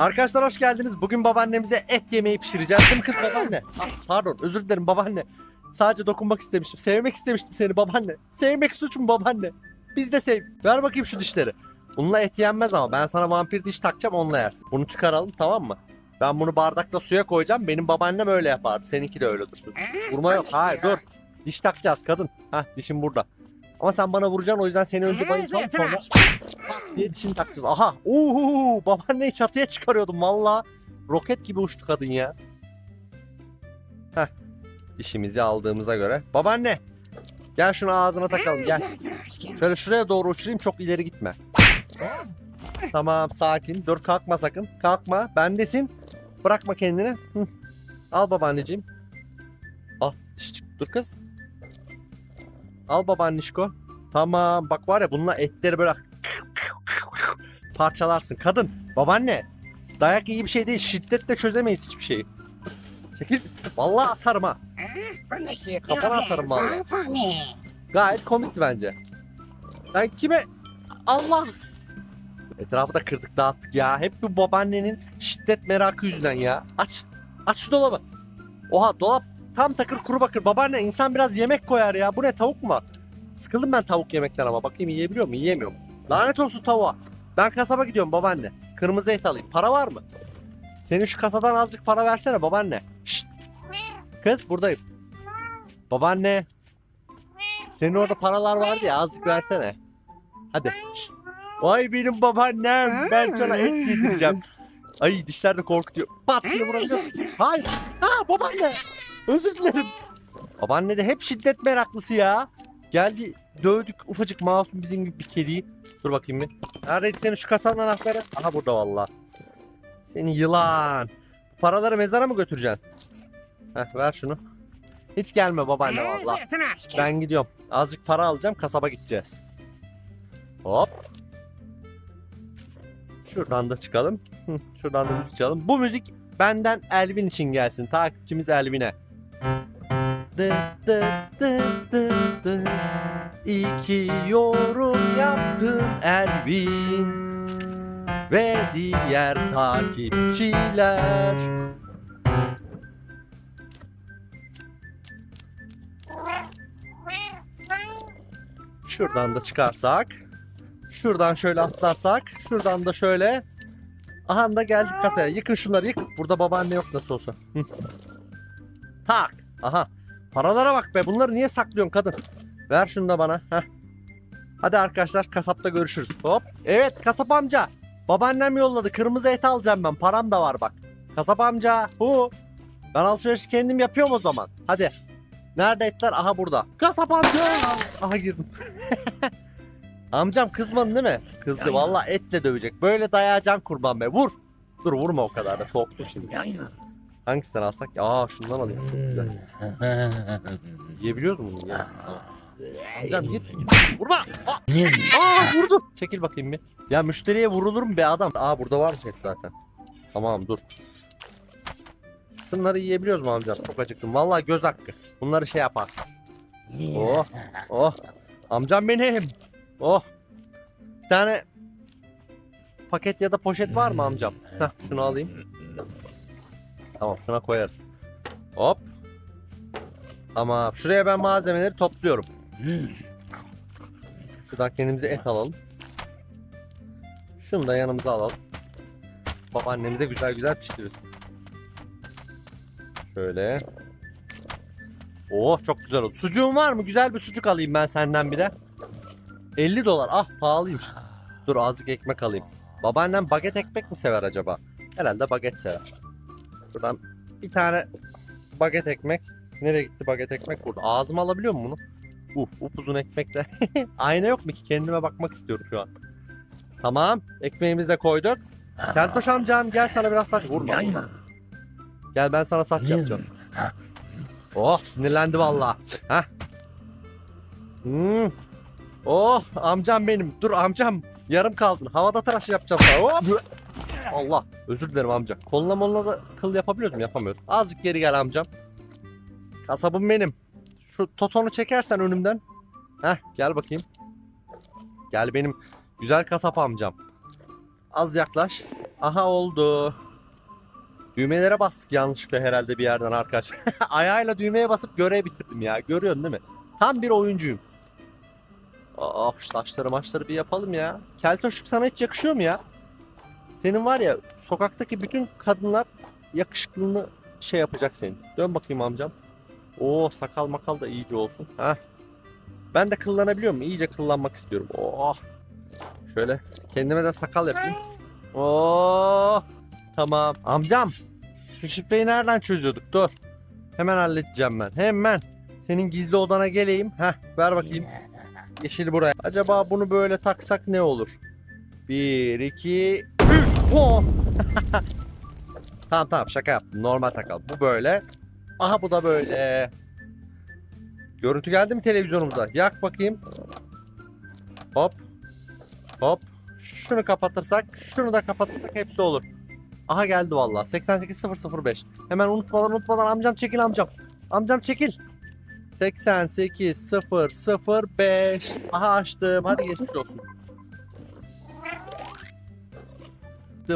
Arkadaşlar hoş geldiniz. Bugün babaannemize et yemeği pişireceğiz. Değil mi kız babaanne? Ah, pardon özür dilerim babaanne. Sadece dokunmak istemiştim. Sevmek istemiştim seni babaanne. Sevmek suç mu babaanne? Biz de sev. Ver bakayım şu dişleri. Bununla et yenmez ama ben sana vampir diş takacağım onunla yersin. Bunu çıkaralım tamam mı? Ben bunu bardakla suya koyacağım. Benim babaannem öyle yapardı. Seninki de öyle dursun. Vurma yok. Hayır dur. Diş takacağız kadın. Hah dişim burada. Ama sen bana vuracaksın o yüzden seni önce bayılacağım sonra diye dişini takacağız. Aha. Uuu babaanneyi çatıya çıkarıyordum valla. Roket gibi uçtu kadın ya. Heh. Dişimizi aldığımıza göre. Babaanne. Gel şunu ağzına takalım gel. Şöyle şuraya doğru uçurayım çok ileri gitme. Tamam sakin. Dur kalkma sakın. Kalkma. Bendesin. Bırakma kendini. Hı. Al babaanneciğim. Al. Dur kız. Al babaannişko. Tamam. Bak var ya bununla etleri böyle parçalarsın. Kadın. Babaanne. Dayak iyi bir şey değil. Şiddetle çözemeyiz hiçbir şeyi. Çekil. Vallahi atarım ha. Kafana atarım vallahi. Gayet komikti bence. Sen kime... Allah! Etrafı da kırdık dağıttık ya. Hep bu babaannenin şiddet merakı yüzünden ya. Aç. Aç şu dolabı. Oha dolap tam takır kuru bakır. Babaanne insan biraz yemek koyar ya. Bu ne tavuk mu? Sıkıldım ben tavuk yemekten ama. Bakayım yiyebiliyor mu? Yiyemiyorum. Lanet olsun tavuğa. Ben kasaba gidiyorum babaanne. Kırmızı et alayım. Para var mı? Senin şu kasadan azıcık para versene babaanne. Şşt. Kız buradayım. Babaanne. Senin orada paralar vardı ya azıcık versene. Hadi. Şşt. Vay benim babaannem. Ben sana et yedireceğim. Ay dişler de korkutuyor. Pat diye vurabilirim. Hayır. Ha babaanne. Özür dilerim. Babaanne de hep şiddet meraklısı ya. Geldi dövdük ufacık masum bizim gibi bir kediyi. Dur bakayım bir. Neredeydi senin şu kasanın anahtarı? Aha burada valla. Seni yılan. Paraları mezara mı götüreceksin? Heh ver şunu. Hiç gelme babaanne valla. Ben gidiyorum. Azıcık para alacağım kasaba gideceğiz. Hop. Şuradan da çıkalım. Şuradan da müzik çalalım. Bu müzik benden Elvin için gelsin. Takipçimiz Elvin'e. Dı dı dı dı dı. İyi ki yorum yaptın Elvin ve diğer takipçiler. Şuradan da çıkarsak. Şuradan şöyle atlarsak. Şuradan da şöyle. Aha da geldik kasaya. Yıkın şunları yık. Burada babaanne yok nasıl olsa. Tak. Aha. Paralara bak be. Bunları niye saklıyorsun kadın? Ver şunu da bana. Heh. Hadi arkadaşlar kasapta görüşürüz. Hop. Evet kasap amca. Babaannem yolladı. Kırmızı et alacağım ben. Param da var bak. Kasap amca. Hu. Ben alışveriş kendim yapıyorum o zaman. Hadi. Nerede etler? Aha burada. Kasap amca. Aha girdim. Amcam kızmadın değil mi? Kızdı. Valla etle dövecek. Böyle dayayacaksın kurban be. Vur. Dur vurma o kadar da. Korktum şimdi. Hangisinden alsak? Aa şundan alayım. Şu güzel. Yiyebiliyoruz mu bunu? Ya. Amcam git. Vurma. Aa, Aa vurdu. Çekil bakayım bir. Ya müşteriye vurulur mu be adam? Aa burada var et zaten. Tamam dur. Şunları yiyebiliyoruz mu amcam? Çok acıktım. Vallahi göz hakkı. Bunları şey yapar. Oh. Oh. Amcam benim. Oh. Bir tane paket ya da poşet var mı amcam? Heh, şunu alayım. Tamam şuna koyarız. Hop. Tamam. Şuraya ben malzemeleri topluyorum. Şuradan kendimize et alalım. Şunu da yanımıza alalım. Babaannemize güzel güzel pişiririz. Şöyle. Oh çok güzel oldu. Sucuğun var mı? Güzel bir sucuk alayım ben senden bir de. 50 dolar. Ah pahalıymış. Dur azıcık ekmek alayım. Babaannem baget ekmek mi sever acaba? Herhalde baget sever. Buradan bir tane baget ekmek. Nereye gitti baget ekmek? Burada. Ağzıma alabiliyor mu bunu? Uf, upuzun ekmekle. Ayna yok mu ki? Kendime bakmak istiyorum şu an. Tamam. Ekmeğimizi de koyduk. Keltoş amcam gel sana biraz saç. Vurma. Gel ben sana saç yapacağım. Oh sinirlendi valla. Heh. Hmm. Oh amcam benim. Dur amcam. Yarım kaldın. Havada tıraş yapacağım sana. Hop. Allah. Özür dilerim amca. Koluna moluna da kıl yapabiliyoruz mu? Yapamıyoruz. Azıcık geri gel amcam. Kasabım benim. Şu totonu çekersen önümden. Heh gel bakayım. Gel benim güzel kasap amcam. Az yaklaş. Aha oldu. Düğmelere bastık yanlışlıkla herhalde bir yerden arkadaş. Ayağıyla düğmeye basıp görev bitirdim ya. Görüyorsun değil mi? Tam bir oyuncuyum. Aa şu saçları maçları bir yapalım ya. Keltoşluk sana hiç yakışıyor mu ya? Senin var ya sokaktaki bütün kadınlar yakışıklılığını şey yapacak senin. Dön bakayım amcam. Oo sakal makal da iyice olsun. Ha. Ben de kıllanabiliyor muyum? İyice kıllanmak istiyorum. Oh. Şöyle kendime de sakal yapayım. Oo. Tamam. Amcam. Şu şifreyi nereden çözüyorduk? Dur. Hemen halledeceğim ben. Hemen. Senin gizli odana geleyim. Heh ver bakayım. Yeşil buraya. Acaba bunu böyle taksak ne olur? 1, 2, 3. Pom. tamam tamam şaka yaptım. Normal takalım. Bu böyle. Aha bu da böyle. Görüntü geldi mi televizyonumuza? Yak bakayım. Hop. Hop. Şunu kapatırsak, şunu da kapatırsak hepsi olur. Aha geldi vallahi. 88005. Hemen unutmadan unutmadan amcam çekil amcam. Amcam çekil. 88005. Aha açtım. Hadi geçmiş olsun.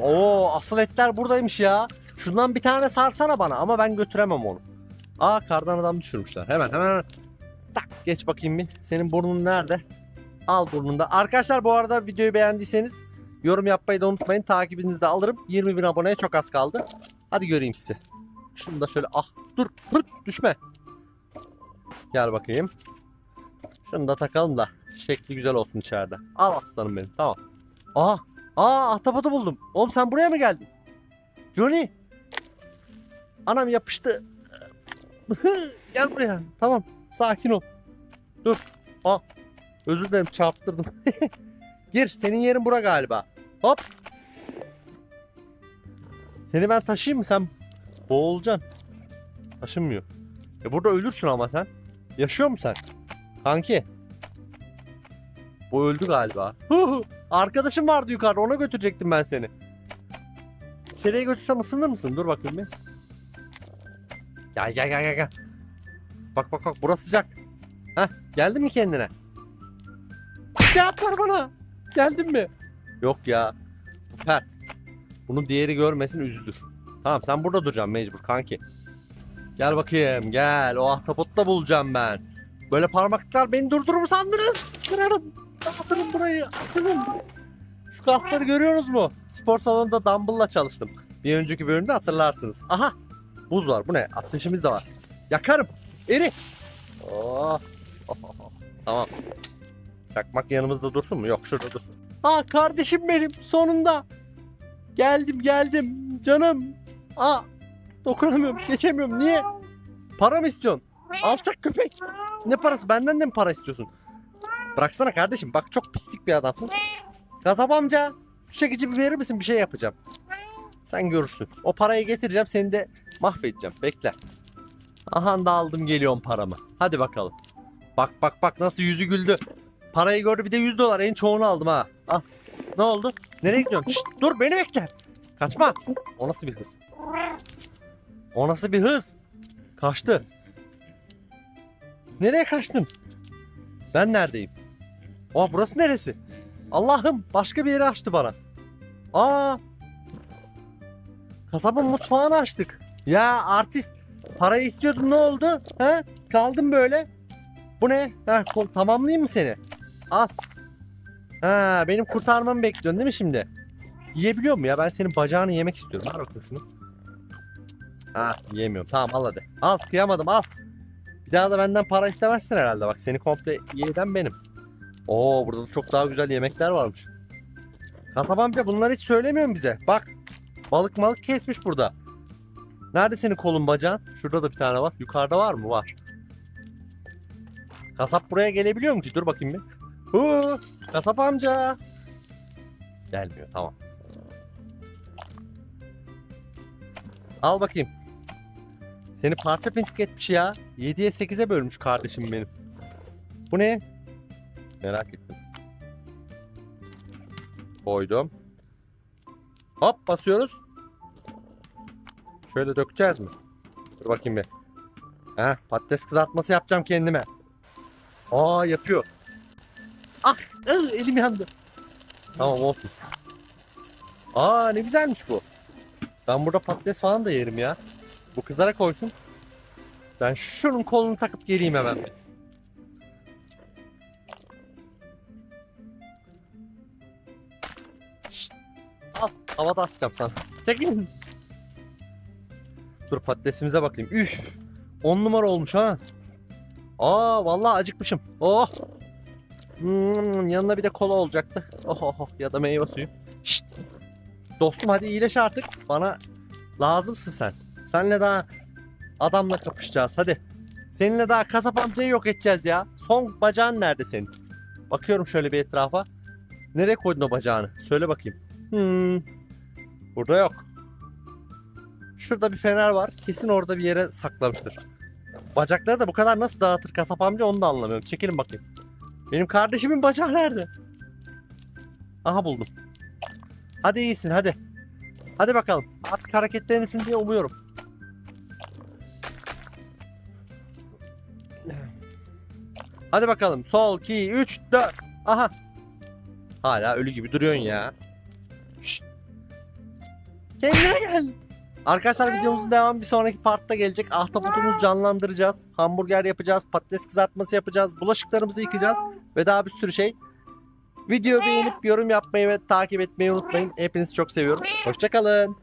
Oo asıl etler buradaymış ya. Şundan bir tane sarsana bana ama ben götüremem onu. Aa kardan adam düşürmüşler. Hemen hemen. Tak geç bakayım bir. Senin burnun nerede? Al burnunda. Arkadaşlar bu arada videoyu beğendiyseniz yorum yapmayı da unutmayın. Takibinizi de alırım. 20 bin aboneye çok az kaldı. Hadi göreyim sizi. Şunu da şöyle ah dur pırt düşme. Gel bakayım. Şunu da takalım da şekli güzel olsun içeride. Al aslanım benim tamam. Aa, aa ahtapotu buldum. Oğlum sen buraya mı geldin? Johnny. Anam yapıştı. Gel buraya. Tamam. Sakin ol. Dur. Aa. Özür dilerim çarptırdım. Gir. Senin yerin bura galiba. Hop. Seni ben taşıyayım mı? Sen boğulacaksın. Taşınmıyor. E burada ölürsün ama sen. Yaşıyor musun sen? Kanki. Bu öldü galiba. Arkadaşım vardı yukarıda ona götürecektim ben seni. İçeriye götürsem ısınır mısın? Dur bakayım bir. Gel gel gel gel gel. Bak bak bak burası sıcak. Heh geldin mi kendine? Cevap ver bana. Geldin mi? Yok ya. Bu pert. Bunu diğeri görmesin üzülür. Tamam sen burada duracaksın mecbur kanki. Gel bakayım gel. O ahtapotu da bulacağım ben. Böyle parmaklar beni durdurur mu sandınız? Kırarım. Dağıtırım burayı. Açırım. Şu kasları görüyorsunuz mu? Spor salonunda dumbbell'la çalıştım. Bir önceki bölümde hatırlarsınız. Aha. Buz var. Bu ne? Ateşimiz de var. Yakarım. Eri. Oh. Oh. Tamam. Çakmak yanımızda dursun mu? Yok şurada dursun. Aa kardeşim benim sonunda. Geldim geldim canım. Aa dokunamıyorum geçemiyorum niye? Para mı istiyorsun? Alçak köpek. Ne parası benden de mi para istiyorsun? Bıraksana kardeşim bak çok pislik bir adamsın. Gazap amca şu çekici bir verir misin bir şey yapacağım. Sen görürsün. O parayı getireceğim seni de mahvedeceğim. Bekle. Aha da aldım geliyorum paramı. Hadi bakalım. Bak bak bak nasıl yüzü güldü. Parayı gördü bir de 100 dolar en çoğunu aldım ha. Al. Ne oldu? Nereye gidiyorsun? Şşt, dur beni bekle. Kaçma. O nasıl bir hız? O nasıl bir hız? Kaçtı. Nereye kaçtın? Ben neredeyim? Aa burası neresi? Allah'ım başka bir yeri açtı bana. Aa. Kasabın mutfağını açtık. Ya artist parayı istiyordun ne oldu? He? Kaldım böyle. Bu ne? Ha, tamamlayayım mı seni? Al. Ha, benim kurtarmamı bekliyorsun değil mi şimdi? Yiyebiliyor mu ya? Ben senin bacağını yemek istiyorum. Ver bakayım şunu. Ha, yiyemiyorum. Tamam al hadi. Al, kıyamadım al. Bir daha da benden para istemezsin herhalde. Bak seni komple yeden benim. Oo, burada da çok daha güzel yemekler varmış. Kasap amca bunları hiç söylemiyorsun bize. Bak. Balık malık kesmiş burada. Nerede senin kolun bacağın? Şurada da bir tane var. Yukarıda var mı? Var. Kasap buraya gelebiliyor mu ki? Dur bakayım bir. Huu, kasap amca. Gelmiyor tamam. Al bakayım. Seni parça pinçik etmiş ya. 7'ye 8'e bölmüş kardeşim benim. Bu ne? Merak ettim. Koydum. Hop basıyoruz. Şöyle dökeceğiz mi? Dur bakayım bir. Heh, patates kızartması yapacağım kendime. Aa yapıyor. Ah ıh, elim yandı. Tamam olsun. Aa ne güzelmiş bu. Ben burada patates falan da yerim ya. Bu kızara koysun. Ben şunun kolunu takıp geleyim hemen. Havada atacağım sana. Çekilin. Dur patatesimize bakayım. Üf. 10 numara olmuş ha. Aa vallahi acıkmışım. Oh. Hmm, yanına bir de kola olacaktı. Oh oh oh ya da meyve suyu. Şşt. Dostum hadi iyileş artık. Bana lazımsın sen. Senle daha adamla kapışacağız hadi. Seninle daha kasap amcayı yok edeceğiz ya. Son bacağın nerede senin? Bakıyorum şöyle bir etrafa. Nereye koydun o bacağını? Söyle bakayım. Hmm. Burada yok. Şurada bir fener var. Kesin orada bir yere saklamıştır. Bacakları da bu kadar nasıl dağıtır kasap amca onu da anlamıyorum. Çekilin bakayım. Benim kardeşimin bacağı nerede? Aha buldum. Hadi iyisin hadi. Hadi bakalım. Artık hareketlenirsin diye umuyorum. Hadi bakalım. Sol 2 3 4. Aha. Hala ölü gibi duruyorsun ya. Şşt. Kendine gel. Arkadaşlar videomuzun devamı bir sonraki partta gelecek. Ahtapotumuzu canlandıracağız. Hamburger yapacağız. Patates kızartması yapacağız. Bulaşıklarımızı yıkayacağız. Ve daha bir sürü şey. Videoyu beğenip yorum yapmayı ve takip etmeyi unutmayın. Hepinizi çok seviyorum. Hoşçakalın.